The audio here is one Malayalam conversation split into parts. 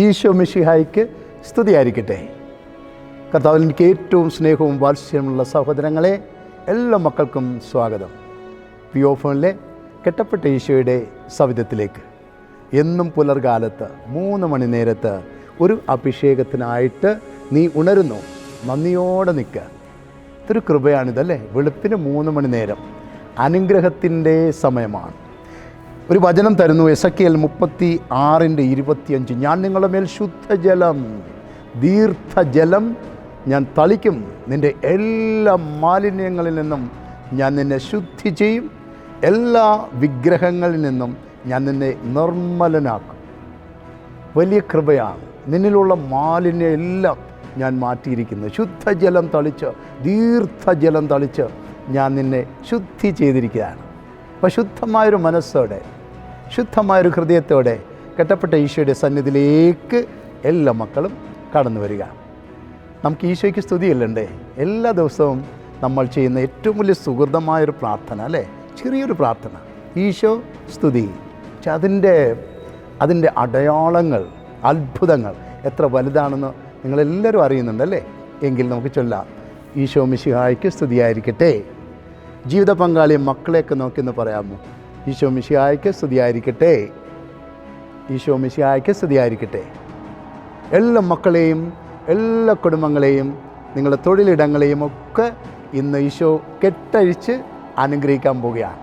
ഈശോ മിഷിഹായിക്ക് സ്തുതിയായിരിക്കട്ടെ. കർത്താവിൽ എനിക്ക് ഏറ്റവും സ്നേഹവും വാത്സ്യമുള്ള സഹോദരങ്ങളെ എല്ലാ മക്കൾക്കും സ്വാഗതം. പി ഒ ഫോണിലെ കെട്ടപ്പെട്ട ഈശോയുടെ സവിധത്തിലേക്ക്. എന്നും പുലർകാലത്ത് മൂന്ന് മണി നേരത്ത് ഒരു അഭിഷേകത്തിനായിട്ട് നീ ഉണരുന്നു. നന്ദിയോടെ നിൽക്കുക ഇതൊരു കൃപയാണിതല്ലേ വെളുപ്പിന് മൂന്ന് മണി നേരം. അനുഗ്രഹത്തിന്റെ സമയമാണ്. ഒരു വചനം തരുന്നു എസ് കെ എൽ മുപ്പത്തി ആറിന്റെ ഇരുപത്തിയഞ്ച്. ഞാൻ നിങ്ങളുടെ മേൽ ശുദ്ധജലം ദീർഘജലം ഞാൻ തളിക്കും. നിന്റെ എല്ലാ മാലിന്യങ്ങളിൽ നിന്നും ഞാൻ നിന്നെ ശുദ്ധി ചെയ്യും. എല്ലാ വിഗ്രഹങ്ങളിൽ നിന്നും ഞാൻ നിന്നെ നിർമ്മലനാക്കും. വലിയ കൃപയാണ്. നിന്നിലുള്ള മാലിന്യം എല്ലാം ഞാൻ മാറ്റിയിരിക്കുന്നു. ശുദ്ധജലം തളിച്ച് ദീർഘജലം തളിച്ച് ഞാൻ നിന്നെ ശുദ്ധി ചെയ്തിരിക്കുകയാണ്. അപ്പോൾ ശുദ്ധമായൊരു മനസ്സോടെ ശുദ്ധമായൊരു ഹൃദയത്തോടെ കെട്ടപ്പെട്ട ഈശോയുടെ സന്നിധിയിലേക്ക് എല്ലാ മക്കളും കടന്നു വരിക. നമുക്ക് ഈശോയ്ക്ക് സ്തുതിയല്ലണ്ടേ എല്ലാ ദിവസവും നമ്മൾ ചെയ്യുന്ന ഏറ്റവും വലിയ സുഹൃതമായൊരു പ്രാർത്ഥന അല്ലേ? ചെറിയൊരു പ്രാർത്ഥന. ഈശോ സ്തുതി. പക്ഷെ അതിന്റെ അതിന്റെ അടയാളങ്ങൾ അത്ഭുതങ്ങൾ എത്ര വലുതാണെന്ന് നിങ്ങളെല്ലാവരും അറിയുന്നുണ്ടല്ലേ എങ്കിൽ നമുക്ക് ചൊല്ലാം. ഈശോ മിശിഹായ്ക്ക് സ്തുതിയായിരിക്കട്ടെ. ജീവിത പങ്കാളിയും മക്കളെയൊക്കെ നോക്കിയെന്ന് പറയാമോ? ഈശോ മിശിഹായ്ക്ക് സ്തുതിയായിരിക്കട്ടെ. ഈശോ മിശിഹായ്ക്ക് സ്തുതിയായിരിക്കട്ടെ. എല്ലാ മക്കളെയും എല്ലാ കുടുംബങ്ങളെയും നിങ്ങളുടെ തൊഴിലിടങ്ങളെയും ഒക്കെ ഇന്ന് ഈശോ കെട്ടഴിച്ച് അനുഗ്രഹിക്കാൻ പോവുകയാണ്.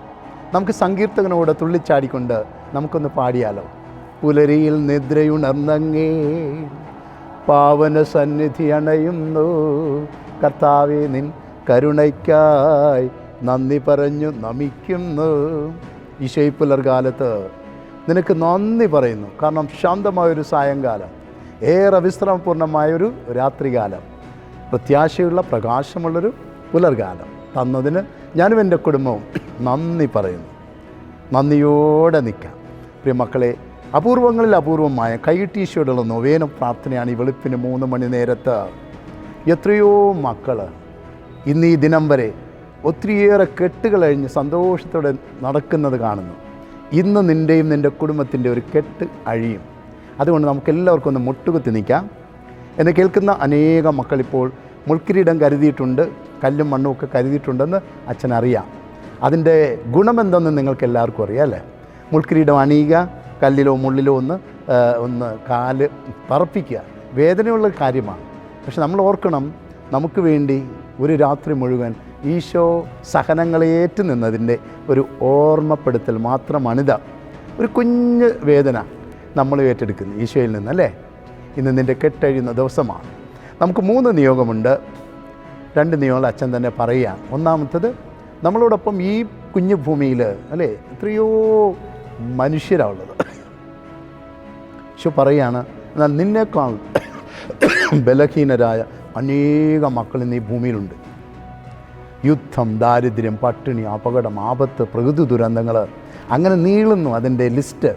നമുക്ക് സങ്കീർത്തകനോട് തുള്ളിച്ചാടിക്കൊണ്ട് നമുക്കൊന്ന് പാടിയാലോ? പുലരിയിൽ നിദ്രയുണർന്നങ്ങേ പാവന സന്നിധി അണയുന്നു. കർത്താവെ നിൻ കരുണയ്ക്കായി നന്ദി പറഞ്ഞു നമിക്കുന്നു. ഈശോയി കാലത്ത് നിനക്ക് നന്ദി പറയുന്നു. കാരണം ശാന്തമായൊരു സായങ്കാലം ഏറെ വിശ്രമപൂർണമായൊരു രാത്രികാലം പ്രത്യാശയുള്ള പ്രകാശമുള്ളൊരു പുലർകാലം തന്നതിന് ഞാനും എന്റെ കുടുംബവും നന്ദി പറയുന്നു. നന്ദിയോടെ നിൽക്കാം. പ്രിയ മക്കളെ അപൂർവങ്ങളിൽ അപൂർവമായ കൈയിട്ടീശോടുള്ള നൊവേന പ്രാർത്ഥനയാണ് ഈ വെളുപ്പിന് മൂന്ന് മണി നേരത്ത്. എത്രയോ മക്കൾ ഇന്ന് ഈ ദിനം വരെ ഒത്തിരിയേറെ കെട്ടുകൾ കഴിഞ്ഞ് സന്തോഷത്തോടെ നടക്കുന്നത് കാണുന്നു. ഇന്ന് നിന്റെയും നിന്റെ കുടുംബത്തിന്റെ ഒരു കെട്ട് അഴിയും. അതുകൊണ്ട് നമുക്ക് എല്ലാവർക്കും ഒന്ന് മുട്ടുകുത്തി നിൽക്കാം. എന്നെ കേൾക്കുന്ന അനേകം മക്കളിപ്പോൾ മുൾക്കിരീടം കരുതിയിട്ടുണ്ട് കല്ലും മണ്ണും ഒക്കെ കരുതിയിട്ടുണ്ടെന്ന് അച്ഛൻ അറിയാം അതിന്റെ ഗുണമെന്തെന്ന് നിങ്ങൾക്ക് എല്ലാവർക്കും അറിയാം അല്ലേ? മുൾക്കിരീടം അണിയുക കല്ലിലോ മുള്ളിലോ ഒന്ന് ഒന്ന് കാൽ പറപ്പിക്കുക വേദനയുള്ള കാര്യമാണ്. പക്ഷെ നമ്മൾ ഓർക്കണം നമുക്ക് വേണ്ടി ഒരു രാത്രി മുഴുവൻ ഈശോ സഹനങ്ങളേറ്റു നിന്നതിന്റെ ഒരു ഓർമ്മപ്പെടുത്തൽ മാത്രമാണിത്. ഒരു കുഞ്ഞ് വേദന നമ്മൾ ഏറ്റെടുക്കുന്നു ഈശോയിൽ നിന്നല്ലേ? ഇന്ന് നിന്റെ കെട്ടഴിയുന്ന ദിവസമാണ്. നമുക്ക് മൂന്ന് നിയോഗമുണ്ട്. രണ്ട് നിയോഗം അച്ഛൻ തന്നെ പറയുക. ഒന്നാമത്തത് നമ്മളോടൊപ്പം ഈ കുഞ്ഞു ഭൂമിയിൽ അല്ലേ? എത്രയോ മനുഷ്യരാണുള്ളത്. ഈശോ പറയുകയാണ് എന്നാൽ നിന്നേക്കാൾ ബലഹീനരായ അനേകം മക്കൾ ഇന്ന് ഈ ഭൂമിയിലുണ്ട്. യുദ്ധം ദാരിദ്ര്യം പട്ടിണി അപകടം ആപത്ത് പ്രകൃതി ദുരന്തങ്ങൾ അങ്ങനെ നീളുന്നു അതിന്റെ ലിസ്റ്റ്.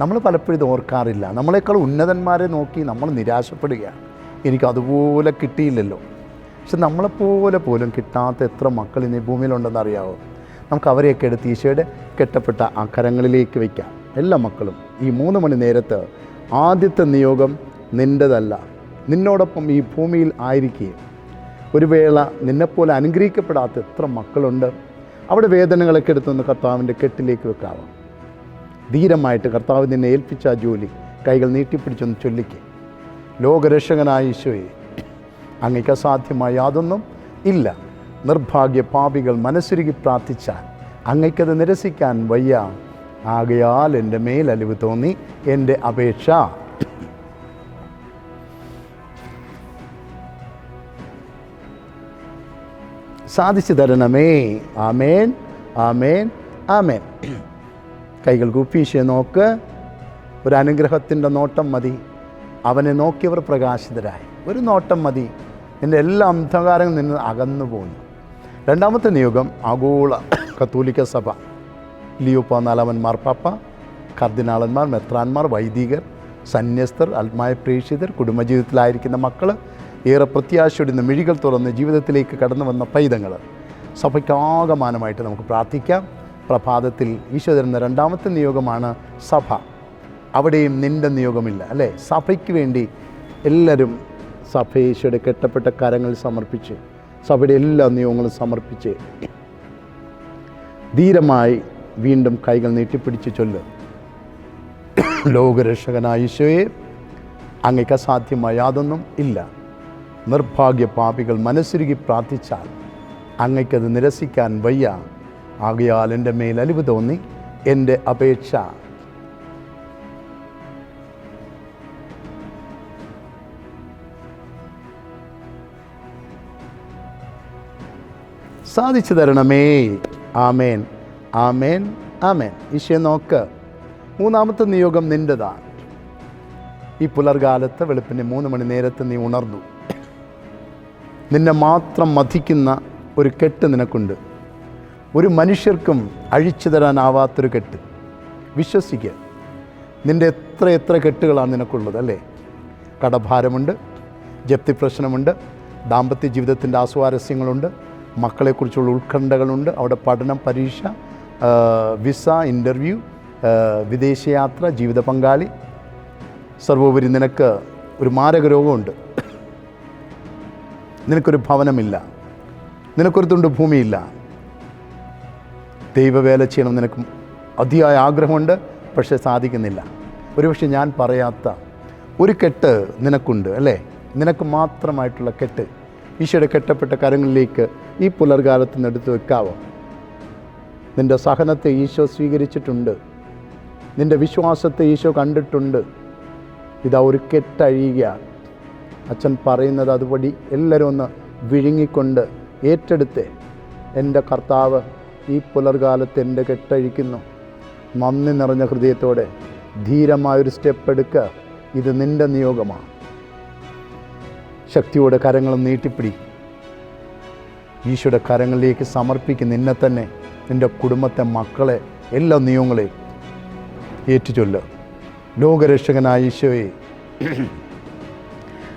നമ്മൾ പലപ്പോഴും ഇത് ഓർക്കാറില്ല. നമ്മളെക്കാൾ ഉന്നതന്മാരെ നോക്കി നമ്മൾ നിരാശപ്പെടുകയാണ്. എനിക്ക് അതുപോലെ കിട്ടിയില്ലല്ലോ. പക്ഷെ നമ്മളെപ്പോലെ പോലും കിട്ടാത്ത എത്ര മക്കൾ ഇന്ന് ഈ ഭൂമിയിലുണ്ടെന്ന് അറിയാവോ നമുക്ക് അവരെയൊക്കെ എടുത്ത് ഈശോയുടെ കെട്ടപ്പെട്ട ആ കരങ്ങളിലേക്ക് വയ്ക്കാം എല്ലാ മക്കളും ഈ മൂന്ന് മണി നേരത്ത് ആദ്യത്തെ നിയോഗം നിന്റെതല്ല. നിന്നോടൊപ്പം ഈ ഭൂമിയിൽ ആയിരിക്കുകയും ഒരു വേള നിന്നെപ്പോലെ അനുഗ്രഹിക്കപ്പെടാത്ത എത്ര മക്കളുണ്ട്. അവിടെ വേദനകളൊക്കെ എടുത്തുനിന്ന് കർത്താവിന്റെ കെട്ടിലേക്ക് വെക്കാവാം? ധീരമായിട്ട് കർത്താവ് നിന്നെ ഏൽപ്പിച്ച ആ ജോലി കൈകൾ നീട്ടിപ്പിടിച്ചൊന്ന് ചൊല്ലിക്ക്. ലോകരക്ഷകനായ ഈശോയെ അങ്ങയ്ക്ക് അസാധ്യമായ യാതൊന്നും ഇല്ല. നിർഭാഗ്യ പാപികൾ മനസ്സുരുകി പ്രാർത്ഥിച്ചാൽ അങ്ങയ്ക്കത് നിരസിക്കാൻ വയ്യ. ആകയാൽ എന്റെ മേലലിവ് തോന്നി എന്റെ അപേക്ഷ സാധിച്ചു തരണമേ. ആമേൻ. ആമേൻ. ആമേൻ. കൈകൾ കൂപ്പീശയെ നോക്ക്. ഒരു അനുഗ്രഹത്തിന്റെ നോട്ടം മതി. അവനെ നോക്കിയവർ പ്രകാശിതരായി. ഒരു നോട്ടം മതി. എന്റെ എല്ലാ അന്ധകാരങ്ങളും നിന്ന് അകന്നു പോകുന്നു രണ്ടാമത്തെ നിയോഗം ആഗോള കത്തോലിക്ക സഭ. ലിയോപ്പ നാലാമൻ മാർപ്പാപ്പ കർദിനാളന്മാർ മെത്രാന്മാർ വൈദികർ സന്യസ്തർ ആത്മായ പ്രേക്ഷിതർ കുടുംബജീവിതത്തിലായിരിക്കുന്ന മക്കൾ ഏറെ പ്രത്യാശയോടുന്ന മിഴികൾ തുറന്ന് ജീവിതത്തിലേക്ക് കടന്നു വന്ന പൈതങ്ങൾ. സഭയ്ക്കാകമാനമായിട്ട് നമുക്ക് പ്രാർത്ഥിക്കാം. പ്രഭാതത്തിൽ ഈശോ തരുന്ന രണ്ടാമത്തെ നിയോഗമാണ് സഭ. അവിടെയും നിന്റെ നിയോഗമില്ല അല്ലേ? സഭയ്ക്ക് വേണ്ടി എല്ലാവരും സഭ ഈശോയുടെ കെട്ടപ്പെട്ട കരങ്ങൾ സമർപ്പിച്ച് സഭയുടെ എല്ലാ നിയോഗങ്ങളും സമർപ്പിച്ച് ധീരമായി വീണ്ടും കൈകൾ നീട്ടിപ്പിടിച്ച് ചൊല്ല്. ലോകരക്ഷകനായ ഈശോയെ അങ്ങയ്ക്ക് അസാധ്യമായ യാതൊന്നും ഇല്ല. നിർഭാഗ്യ പാപികൾ മനസ്സുരുകി പ്രാർത്ഥിച്ചാൽ അങ്ങയ്ക്കത് നിരസിക്കാൻ വയ്യ. ആകയാൽ എന്റെ മേൽ അലിവ് തോന്നി എന്റെ അപേക്ഷ. സാധിച്ചു തരണമേ. ആമേൻ. ആമേൻ. ആമേൻ. ഈശോ നോക്ക്. മൂന്നാമത്തെ നിയോഗം നിന്റെതാണ് ഈ പുലർകാലത്ത് വെളുപ്പിന് മൂന്ന് മണി നേരത്ത് നീ ഉണർന്നു. നിന്നെ മാത്രം മതിക്കുന്ന ഒരു കെട്ട് നിനക്കുണ്ട്. ഒരു മനുഷ്യർക്കും അഴിച്ചു തരാനാവാത്തൊരു കെട്ട്. വിശ്വസിക്കുക നിന്റെ എത്ര എത്ര കെട്ടുകളാണ് നിനക്കുള്ളത് അല്ലേ? കടഭാരമുണ്ട് ജപ്തി പ്രശ്നമുണ്ട് ദാമ്പത്യ ജീവിതത്തിന്റെ ആസ്വാരസ്യങ്ങളുണ്ട് മക്കളെക്കുറിച്ചുള്ള ഉത്കണ്ഠകളുണ്ട് അവിടെ പഠനം പരീക്ഷ വിസ ഇന്റർവ്യൂ വിദേശയാത്ര ജീവിത പങ്കാളി സർവോപരി നിനക്ക് ഒരു മാരക രോഗമുണ്ട്. നിനക്കൊരു ഭവനമില്ല. നിനക്കൊരു തുണ്ട് ഭൂമിയില്ല. ദൈവവേല ചെയ്യണം നിനക്ക് അതിയായ ആഗ്രഹമുണ്ട് പക്ഷേ സാധിക്കുന്നില്ല. ഒരുപക്ഷെ ഞാൻ പറയാത്ത ഒരു കെട്ട് നിനക്കുണ്ട് അല്ലേ? നിനക്ക് മാത്രമായിട്ടുള്ള കെട്ട്. ഈശോയുടെ കെട്ടപ്പെട്ട കരങ്ങളിലേക്ക് ഈ പുലർകാലത്ത് നിന്ന് എടുത്ത് വെക്കാവോ? നിന്റെ സഹനത്തെ ഈശോ സ്വീകരിച്ചിട്ടുണ്ട്. നിന്റെ വിശ്വാസത്തെ ഈശോ കണ്ടിട്ടുണ്ട്. ഇതാ ഒരു കെട്ടഴിയുകയാണ് അച്ഛൻ പറയുന്നത് അതുപടി എല്ലാവരും ഒന്ന് വിഴുങ്ങിക്കൊണ്ട് ഏറ്റെടുത്ത്. എന്റെ കർത്താവ് ഈ പുലർകാലത്ത് എന്റെ കെട്ടഴിക്കുന്നു. നന്ദി നിറഞ്ഞ ഹൃദയത്തോടെ ധീരമായൊരു സ്റ്റെപ്പ് എടുക്കുക ഇത് നിന്റെ നിയോഗമാണ് ശക്തിയോടെ കരങ്ങൾ നീട്ടിപ്പിടി. ഈശോയുടെ കരങ്ങളിലേക്ക് സമർപ്പിക്കും നിന്നെ തന്നെ നിന്റെ കുടുംബത്തെ മക്കളെ എല്ലാ നിയമങ്ങളെയും ഏറ്റുചൊല്ലുക ലോകരക്ഷകനായ ഈശോയെ.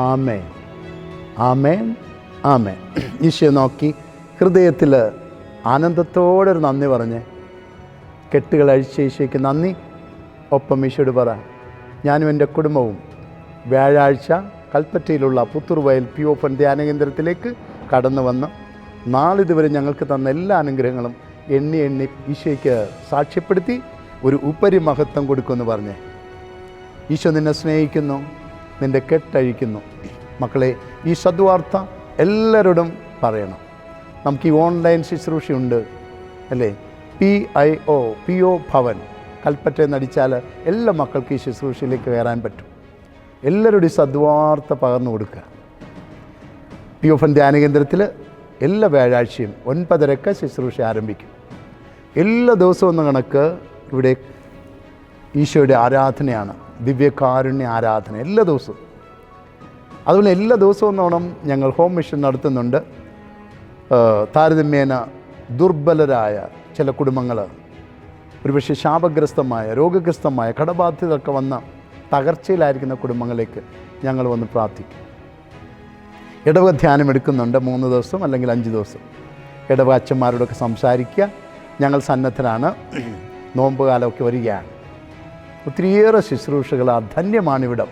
ആമേ ആമേൻ ആമേൻ. ഈശോ നോക്കി ഹൃദയത്തിൽ ആനന്ദത്തോടെ ഒരു നന്ദി പറഞ്ഞ് കെട്ടുകൾ അഴിച്ച ഈശോയ്ക്ക് നന്ദി. ഒപ്പം ഈശോട് പറ ഞാനും എന്റെ കുടുംബവും വ്യാഴാഴ്ച കൽപ്പറ്റയിലുള്ള പുത്തൂർവയൽ പി ഓപ്പൺ ധ്യാന കേന്ദ്രത്തിലേക്ക് കടന്നു വന്ന് നാളിതുവരെ ഞങ്ങൾക്ക് തന്ന എല്ലാ അനുഗ്രഹങ്ങളും എണ്ണി എണ്ണി ഈശോയ്ക്ക് സാക്ഷ്യപ്പെടുത്തി ഒരു ഉപരിമഹത്വം കൊടുക്കുമെന്ന് പറഞ്ഞേ. ഈശോ നിന്നെ സ്നേഹിക്കുന്നു. നിന്റെ കെട്ടഴിക്കുന്നു. മക്കളെ ഈ സദ്വാർത്ത എല്ലാവരോടും പറയണം. നമുക്ക് ഈ ഓൺലൈൻ ശുശ്രൂഷയുണ്ട് അല്ലേ? P I O P O Bhavan Kalpetta എന്നടിച്ചാൽ എല്ലാ മക്കൾക്കും ഈ ശുശ്രൂഷയിലേക്ക് കയറാൻ പറ്റും. എല്ലാവരോടും ഈ സദ്വാർത്ത പകർന്നു കൊടുക്കുക. പി ഒ ധ്യാന കേന്ദ്രത്തിൽ എല്ലാ വ്യാഴാഴ്ചയും ഒൻപതരക്ക് ശുശ്രൂഷ ആരംഭിക്കും. എല്ലാ ദിവസവും എന്ന കണക്ക് ഇവിടെ ഈശോയുടെ ആരാധനയാണ്. ദിവ്യകാരുണ്യ ആരാധന എല്ലാ ദിവസവും. അതുപോലെ എല്ലാ ദിവസവും നോണം ഞങ്ങൾ ഹോം മിഷൻ നടത്തുന്നുണ്ട്. താരതമ്യേന ദുർബലരായ ചില കുടുംബങ്ങൾ ഒരുപക്ഷെ ശാപഗ്രസ്തമായ രോഗഗ്രസ്തമായ കടബാധ്യതയൊക്കെ വന്ന തകർച്ചയിലായിരിക്കുന്ന കുടുംബങ്ങളിലേക്ക് ഞങ്ങൾ വന്ന് പ്രാർത്ഥിക്കും. ഇടവക ധ്യാനം എടുക്കുന്നുണ്ട് മൂന്ന് ദിവസം അല്ലെങ്കിൽ അഞ്ച് ദിവസം. ഇടവക അച്ഛന്മാരോടൊക്കെ സംസാരിക്കുക. ഞങ്ങൾ സന്നദ്ധരാണ്. നോമ്പ് കാലമൊക്കെ വരികയാണ്. ഒത്തിരിയേറെ ശുശ്രൂഷകൾ ആ ധന്യമാണിവിടം.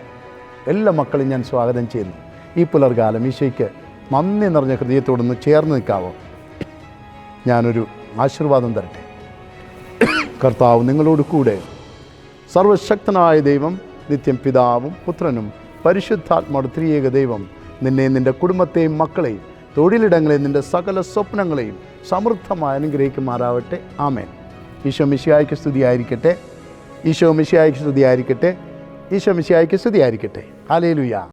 എല്ലാ മക്കളും ഞാൻ സ്വാഗതം ചെയ്യുന്നു. ഈ പുലർകാലം ഈശോയ്ക്ക് നന്ദി നിറഞ്ഞ ഹൃദയത്തോടൊന്ന് ചേർന്ന് നിൽക്കാവോ? ഞാനൊരു ആശീർവാദം തരട്ടെ. കർത്താവ് നിങ്ങളോട് കൂടെ സർവശക്തനായ ദൈവം നിത്യം പിതാവും പുത്രനും പരിശുദ്ധാത്മാവ് ത്രിയേക ദൈവം നിന്നെ നിന്റെ കുടുംബത്തെയും മക്കളെയും തൊഴിലിടങ്ങളെയും നിന്റെ സകല സ്വപ്നങ്ങളെയും സമൃദ്ധമായി അനുഗ്രഹിക്കുമാറാവട്ടെ. ആമേൻ. ഈശോ മിശിയായ്ക്ക് സ്തുതിയായിരിക്കട്ടെ. ഈശോ മിശിയായ്ക്ക് സ്തുതിയായിരിക്കട്ടെ. ഈശോ മിശിയായ്ക്ക് സ്തുതിയായിരിക്കട്ടെ. ഹാലേലുയ